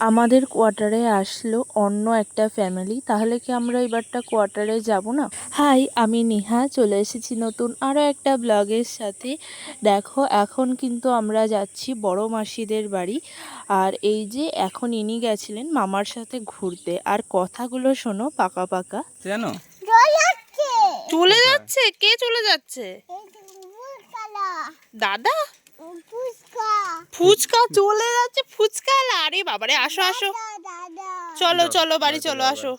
আমাদের কোয়ার্টারে আসলো অন্য একটা ফ্যামিলি তাহলে কি আমরা এবারটা কোয়ার্টারে যাব না? হাই আমি নেহা চলে এসেছি নতুন আরও একটা ব্লগের সাথে। দেখো এখন কিন্তু আমরা যাচ্ছি বড় মাসিদের বাড়ি। আর এই যে এখন ইনি গেছিলেন মামার সাথে ঘুরতে। আর কথাগুলো শোনো পাকা পাকা। জানো চলে যাচ্ছে? কে চলে যাচ্ছে? দাদা? ফুচকা। চলে যাচ্ছে ফুচকা? আরে বাবারে আসো আসো। চলো চলো বাড়ি চলো আসো।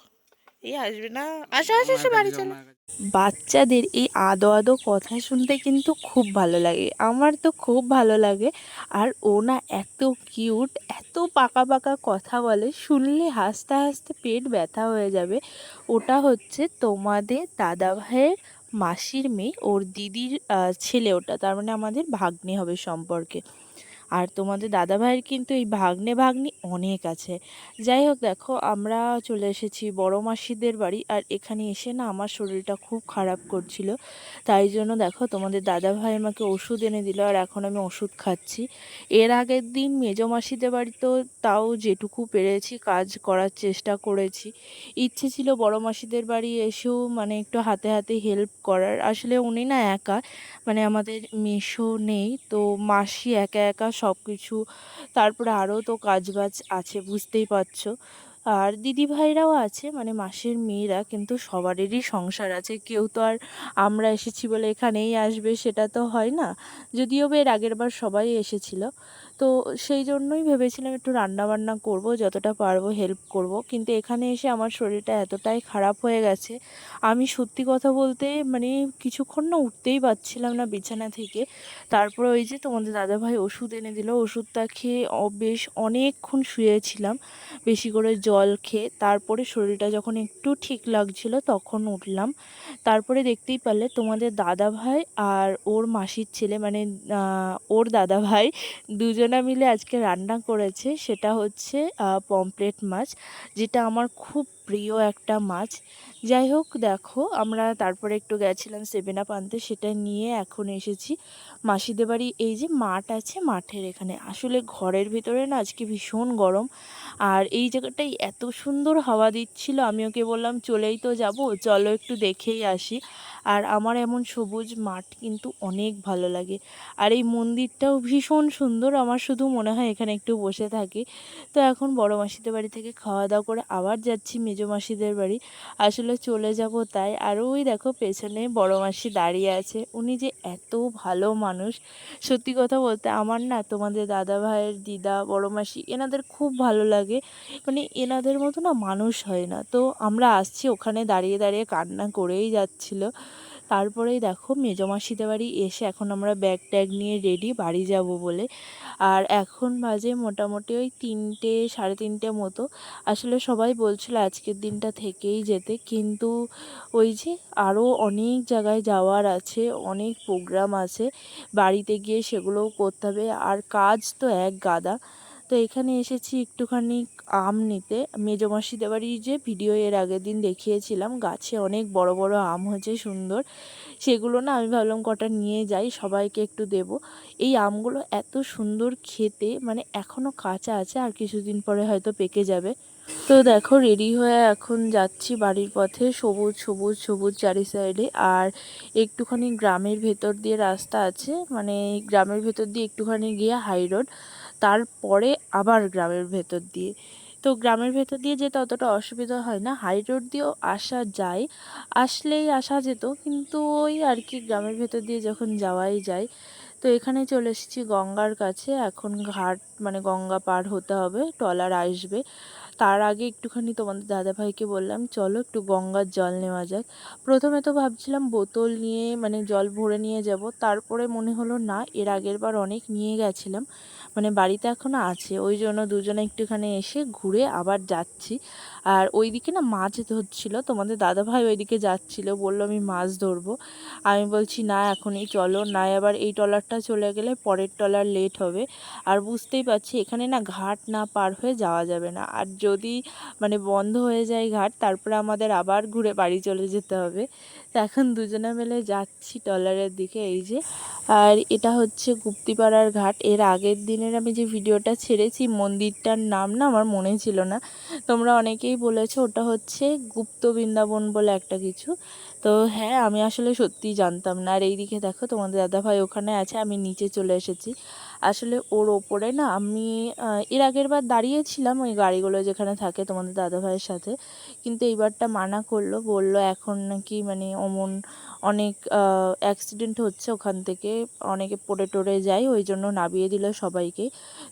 এই আসবে না। আসো আসো আসো বাড়ি চলো। বাচ্চাদের এই আদো আদো কথা শুনতে কিন্তু খুব ভালো লাগে। আমার তো খুব ভালো লাগে। আর ও না এত কিউট এত পাকা পাকা কথা বলে শুনলে হাসতে হাসতে পেট ব্যথা হয়ে যাবে। ওটা হচ্ছে তোমাদের দাদা ভাইয়ের মাসির মেয়ে ওর দিদির ছেলে ওটা। তার মানে আমাদের ভাগ্নে হবে সম্পর্কে। আর তোমাদের দাদা ভাইয়ের কিন্তু এই ভাগ্নে ভাগ্নি অনেক আছে। যাই হোক, দেখো, আমরা চলে এসেছি বড় মাসিদের বাড়ি আর এখানে এসে না আমার শরীরটা খুব খারাপ করছিল। তাই জন্য দেখো, তোমাদের দাদা ভাই আমাকে ওষুধ এনে দিল আর এখন আমি ওষুধ খাচ্ছি। এর আগের দিন মেজো মাসিদের বাড়িতেও তাও যেটুকু পেরেছি, কাজ করার চেষ্টা করেছি। ইচ্ছে ছিল বড় মাসিদের বাড়ি এসেও মানে একটু হাতে হাতে হেল্প করার। আসলে উনি না একা মানে আমাদের মেশো নেই, তো মাসি একা একা সব কিছু তারপরে আরও তো কাজবাজ আছে, বুঝতেই পারছ। আর দিদি ভাইরাও আছে মানে মাসির মেয়েরা, কিন্তু সবারেরই সংসার আছে। কেউ তো আর আমরা এসেছি বলে এখানেই আসবে, সেটা তো হয় না। যদিও বা এর আগের বার সবাই এসেছিল। তো সেই জন্যই ভেবেছিলাম একটু রান্না বান্না করব, যতটা পারব হেল্প করব। কিন্তু এখানে এসে আমার শরীরটা এতটাই খারাপ হয়ে গেছে। আমি সত্যি কথা বলতে মানে কিছুক্ষণ না উঠতেই পারছিলাম না বিছানা থেকে। তারপরে ওই যে তোমাদের দাদাভাই ওষুধ এনে দিল, ওষুধটা খেয়ে বেশ অনেকক্ষণ শুয়েছিলাম। বেশি করে জল খেয়ে তারপরে শরীরটা যখন একটু ঠিক লাগছিল তখন উঠলাম। তারপরে দেখতেই পারলে তোমাদের দাদা ভাই আর ওর মাসির ছেলে মানে ওর দাদা ভাই দুজনা মিলে আজকে রান্না করেছে, সেটা হচ্ছে পমফ্রেট মাছ, যেটা আমার খুব প্রিয় একটা মাছ। যাই হোক, দেখো, আমরা তারপরে একটু গেছিলাম সেভেন আপ আনতে, সেটা নিয়ে এখন এসেছি। মাসিদের বাড়ি এই যে মাঠ আছে, মাঠের এখানে। আসলে ঘরের ভিতরে না আজকে ভীষণ গরম, আর এই জায়গাটায় এত সুন্দর হাওয়া দিচ্ছিল, আমি ওকে বললাম, চলেই তো যাব, চলো একটু দেখেই আসি। আর আমার এমন সবুজ মাঠ কিন্তু অনেক ভালো লাগে। আর এই মন্দিরটাও ভীষণ সুন্দর, আমার শুধু মনে হয় এখানে একটু বসে থাকি। তো এখন বড় মাসিদের বাড়ি থেকে খাওয়া দাওয়া করে আবার যাচ্ছি মেজো মাসিদের বাড়ি। আসলে চলে যাব তাই। আর ওই দেখো পেছনে বড় মাসি দাঁড়িয়ে আছে। উনি যে এত ভালো মানুষ। সত্যি কথা বলতে আমার না তোমাদের দাদা ভাইয়ের দিদা, বড় মাসি এনাদের খুব ভালো লাগে। মানে এনাদের মতো না মানুষ হয় না। তো আমরা আসছি ওখানে দাঁড়িয়ে দাঁড়িয়ে কান্না করেই যাচ্ছিল। তারপরেই দেখো মেজো মাসিদের বাড়ি এসে এখন আমরা ব্যাগ ট্যাগ নিয়ে রেডি বাড়ি যাব বলে। আর এখন বাজে মোটামুটি ওই তিনটে, সাড়ে তিনটে মতো। আসলে সবাই বলছিল আজকের দিনটা থেকেই যেতে। কিন্তু ওই যে আরও অনেক জায়গায় যাওয়ার আছে, অনেক প্রোগ্রাম আছে। বাড়িতে গিয়ে সেগুলোও করতে হবে। আর কাজ তো এক গাদা। তো এখানে এসেছি একটুখানি আম নিতে। মেজো মাসিদের বাড়ি যে ভিডিও এর আগের দিন দেখিয়েছিলাম, গাছে অনেক বড় বড় আম হয়েছে, সুন্দর। সেগুলো না আমি ভাবলাম কটা নিয়ে যাই, সবাইকে একটু দেবো। এই আমগুলো এত সুন্দর খেতে মানে এখনও কাঁচা আছে, আর কিছুদিন পরে হয়তো পেকে যাবে। তো দেখো, রেডি হয়ে এখন যাচ্ছি বাড়ির পথে, সবুজ সবুজ সবুজ চারি সাইডে। আর একটুখানি গ্রামের ভেতর দিয়ে রাস্তা আছে মানে গ্রামের ভেতর দিয়ে একটুখানি গিয়ে হাই রোড তারপরে আবার গ্রামের ভেতর দিয়ে। তো গ্রামের ভেতর দিয়ে যেতে অতটা অসুবিধা হয় না। হাই রোড দিয়েও আসা যায়। আসলেই আসা যেত, কিন্তু ওই আর কি গ্রামের ভেতর দিয়ে যখন যাওয়াই যায়, তো এখানে চলে এসেছি গঙ্গার কাছে। এখন ঘাট মানে গঙ্গা পার হতে হবে, ট্রলার আসবে। তার আগে একটুখানি তোমাদের দাদাভাইকে বললাম, চলো একটু গঙ্গার জল নেওয়া যাক। প্রথমে তো ভাবছিলাম বোতল নিয়ে মানে জল ভরে নিয়ে যাব, তারপরে মনে হলো না, এর আগের বার অনেক নিয়ে গেছিলাম মানে বাড়িতে এখনও আছে, ওই জন্য দুজনে একটুখানি এসে ঘুরে আবার যাচ্ছি। আর ওইদিকে না মাছ ধরছিল, তোমাদের দাদাভাই ওইদিকে যাচ্ছিল, বলল আমি মাছ ধরবো। আমি বলছি, না, এখনই চলো। না আবার এই ট্রলারটা চলে গেলে পরের ট্রলার লেট হবে। আর বুঝতেই পারছি, এখানে না ঘাট না পার হয়ে যাওয়া যাবে না। আর যদি মানে বন্ধ হয়ে যায় ঘাট, তারপরে আমাদের আবার ঘুরে বাড়ি চলে যেতে হবে। তো এখন দুজনে মিলে যাচ্ছি ট্রলারের দিকে, এই যে। আর এটা হচ্ছে গুপ্তিপাড়ার ঘাট। এর আগের দিনের আমি যে ভিডিওটা ছেড়েছি, মন্দিরটার নাম না আমার মনে ছিল না। তোমরা অনেকেই বলেছ, ওটা হচ্ছে গুপ্ত বৃন্দাবন বলে একটা কিছু। তো হ্যাঁ আমি আসলে সত্যিই জানতাম না। আর এইদিকে দেখো, তোমাদের দাদাভাই ওখানে আছে, আমি নিচে চলে এসেছি। আসলে ওর ওপরে না আমি এর আগের বার দাঁড়িয়েছিলাম ওই গাড়িগুলো যেখানে থাকে তোমাদের দাদাভাইয়ের সাথে। কিন্তু এইবারটা মানা করল, বলল এখন নাকি মানে অমন অনেক অ্যাক্সিডেন্ট হচ্ছে ওখান থেকে, অনেকে পড়ে টড়ে যায়, ওই জন্য নামিয়ে দিল সবাইকে।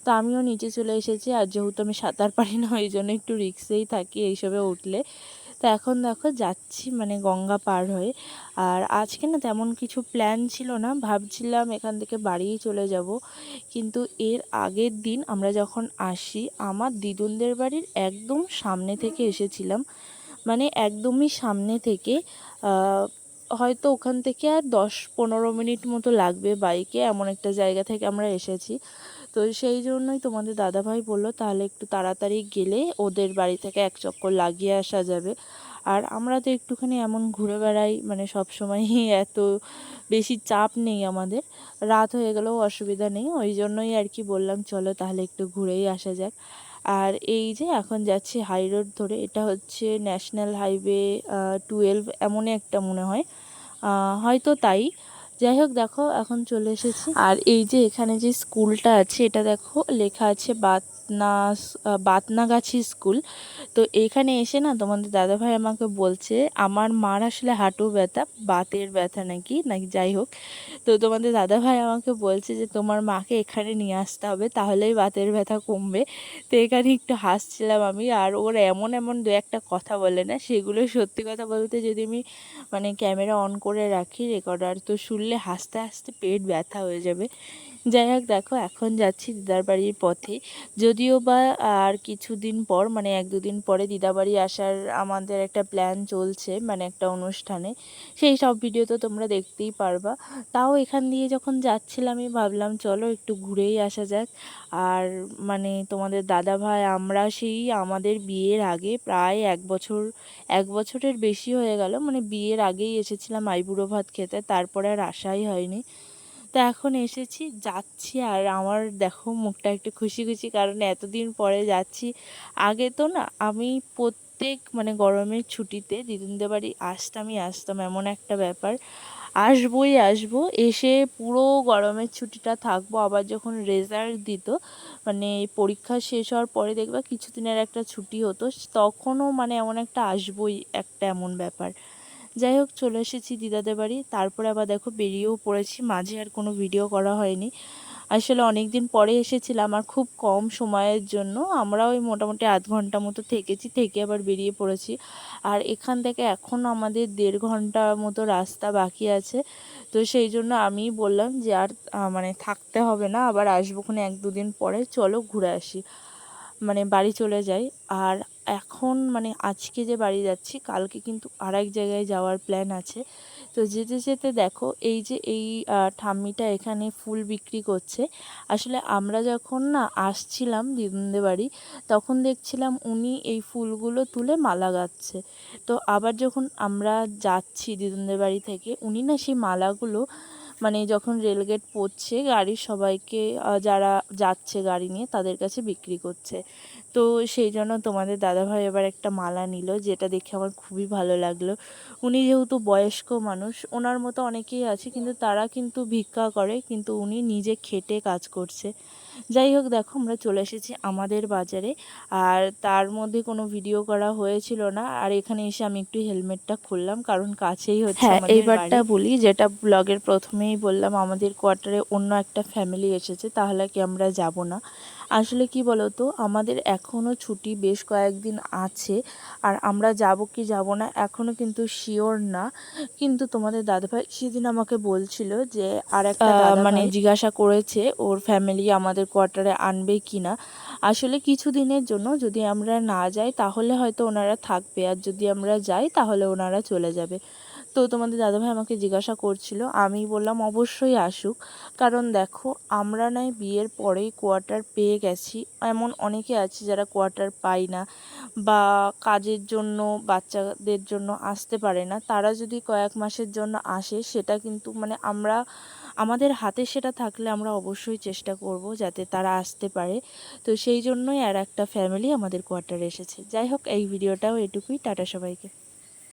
তো আমিও নিচে চলে এসেছি, আর যেহেতু আমি সাঁতার পারি না, ওই জন্য একটু রিক্সেই থাকি, এইসবে উঠলে। তো এখন দেখো যাচ্ছি মানে গঙ্গা পার হয়ে। আর আজকে না তেমন কিছু প্ল্যান ছিল না। ভাবছিলাম এখান থেকে বাড়িই চলে যাব। কিন্তু এর আগের দিন আমরা যখন আসি, আমার দিদুনদের বাড়ির একদম সামনে থেকে এসেছিলাম। মানে একদমই সামনে থেকে হয়তো ওখান থেকে আর দশ পনেরো মিনিট মতো লাগবে বাইকে এমন একটা জায়গা থেকে আমরা এসেছি। তো সেই জন্যই তোমাদের দাদাভাই বলল, তাহলে একটু তাড়াতাড়ি গেলে ওদের বাড়ি থেকে এক চক্কর লাগিয়ে আসা যাবে। আর আমরা তো একটুখানি এমন ঘুরে বেড়াই মানে সব সময়ই এত বেশি চাপ নেই আমাদের। রাত হয়ে গেলেও অসুবিধা নেই, ওই জন্যই আর কি বললাম, চলো তাহলে একটু ঘুরেই আসা যাক। আর এই যে এখন যাচ্ছি হাই রোড ধরে, এটা হচ্ছে ন্যাশনাল হাইওয়ে টুয়েলভ, এমনই একটা মনে হয়। হয়তো তাই। যাই হোক, দেখো, এখন চলে এসেছি। আর এই যে এখানে যে স্কুলটা আছে, এটা দেখো, লেখা আছে বাতনা বাতনাগাছি স্কুল। তো এখানে এসে না তোমাদের দাদাভাই আমাকে বলছে, আমার মার আসলে হাঁটু ব্যথা, বাতের ব্যথা নাকি? নাকি যাই হোক। তো তোমাদের দাদাভাই আমাকে বলছে যে, তোমার মাকে এখানে নিয়ে আসতে হবে, তাহলেই বাতের ব্যথা কমবে। তো এখানে একটু হাসছিলাম আমি, আর ওর এমন এমন দু একটা কথা বলে না, সেগুলো সত্যি কথা বলতে যদি আমি মানে ক্যামেরা অন করে রাখি রেকর্ডার তো শুনলে হাসতে হাসতে পেট ব্যথা হয়ে যাবে। যাই হোক, দেখো, এখন যাচ্ছি দিদার বাড়ির পথে। যদিও বা আর কিছুদিন পর মানে এক দুদিন পরে দিদাবাড়ি আসার আমাদের একটা প্ল্যান চলছে মানে একটা অনুষ্ঠানে, সেই সব ভিডিও তো তোমরা দেখতেই পারবা। তাও এখান দিয়ে যখন যাচ্ছিলাম, আমি ভাবলাম, চলো একটু ঘুরেই আসা যাক। আর মানে তোমাদের দাদা ভাই আমরা সেই আমাদের বিয়ের আগে প্রায় এক বছর, এক বছরের বেশি হয়ে গেল মানে বিয়ের আগেই এসেছিলাম আইবুড়ো ভাত খেতে, তারপরে আর আসাই হয়নি। তো এখন এসেছি, যাচ্ছি আর আমার দেখো মুখটা একটু খুশি খুশি কারণ এতদিন পরে যাচ্ছি। আগে তো না আমি প্রত্যেক মানে গরমের ছুটিতে দিদুনদের বাড়ি আসতামই, আসতাম এমন একটা ব্যাপার। আসবোই, আসব, এসে পুরো গরমের ছুটিটা থাকব। আবার যখন রেজাল্ট দিত মানে পরীক্ষা শেষ হওয়ার পরে দেখবা কিছুদিনের একটা ছুটি হতো, তখনও মানে এমন একটা আসবোই একটা এমন ব্যাপার। যাই হোক, চলে এসেছি দিদাদের বাড়ি। তারপরে আবার দেখো বেরিয়েও পড়েছি। মাঝে আর কোনো ভিডিও করা হয়নি। আসলে অনেক দিন পরে এসেছিলাম, আর খুব কম সময়ের জন্য। আমরা ওই মোটামুটি আধ ঘণ্টা মতো থেকেছি, থেকে আবার বেরিয়ে পড়েছি। আর এখান থেকে এখন আমাদের দেড় ঘণ্টা মতো রাস্তা বাকি আছে। তো সেই জন্য আমি বললাম যে আর মানে থাকতে হবে না, আবার আসব খুনে এক দুদিন পরে। চলো ঘুরে আসি। মানে বাড়ি চলে যাই। আর এখন মানে আজকে যে বাড়ি যাচ্ছি, কালকে কিন্তু আর এক জায়গায় যাওয়ার প্ল্যান আছে। তো যেতে যেতে দেখো, এই যে এই ঠাম্মিটা এখানে ফুল বিক্রি করছে। আসলে আমরা যখন না আসছিলাম দিদুনদের বাড়ি, তখন দেখছিলাম উনি এই ফুলগুলো তুলে মালা গাচ্ছে। তো আবার যখন আমরা যাচ্ছি দিদুনদের বাড়ি থেকে, উনি না সেই মালাগুলো মানে যখন রেলগেট পড়ছে, গাড়ির সবাইকে যারা যাচ্ছে গাড়ি নিয়ে তাদের কাছে বিক্রি করছে। তো সেই জন্য তোমাদের দাদাভাই এবার একটা মালা নিল, যেটা দেখে আমার খুবই ভালো লাগল। উনি যেহেতু বয়স্ক মানুষ, ওনার মতো অনেকেই আছে, কিন্তু তারা কিন্তু ভিক্ষা করে, কিন্তু উনি নিজে খেটে কাজ করছে। যাই হোক দেখো আমরা চলে এসেছি আমাদের বাজারে। আর তার মধ্যে কোনো ভিডিও করা হয়েছিল না। আর এখানে এসে আমি একটু হেলমেটটা খুললাম কারণ কাছেই হচ্ছে হ্যাঁ, এইবারটা বলি যেটা ব্লগের প্রথমেই বললাম আমাদের কোয়ার্টারে অন্য একটা ফ্যামিলি এসেছে তাহলে কি আমরা যাব না। আসলে কি বলতো? আমাদের এখনও ছুটি বেশ কয়েকদিন আছে আর আমরা যাব কি যাব না এখনও কিন্তু শিওর না। কিন্তু তোমাদের দাদাভাই সেদিন আমাকে বলছিল যে আর একটা মানে জিজ্ঞাসা করেছে ওর ফ্যামিলি আমাদের কোয়ার্টারে আনবে কি না আসলে কিছু দিনের জন্য যদি আমরা না যাই তাহলে হয়তো ওনারা থাকবে আর যদি আমরা যাই তাহলে ওনারা চলে যাবে। তো তোমাদের দাদাভাই আমাকে জিজ্ঞাসা করছিল, আমি বললাম, অবশ্যই আসুক। কারণ দেখো, আমরা নয় বিয়ের পরেই কোয়ার্টার পেয়ে গেছি। এমন অনেকে আছে যারা কোয়ার্টার পায় না বা কাজের জন্য, বাচ্চাদের জন্য আসতে পারে না। তারা যদি কয়েক মাসের জন্য আসে, সেটা কিন্তু মানে আমরা, আমাদের হাতে সেটা থাকলে আমরা অবশ্যই চেষ্টা করব যাতে তারা আসতে পারে। তো সেই জন্যই আর একটা ফ্যামিলি আমাদের কোয়ার্টারে এসেছে। যাই হোক, এই ভিডিওটাও এটুকুই। টাটা সবাইকে।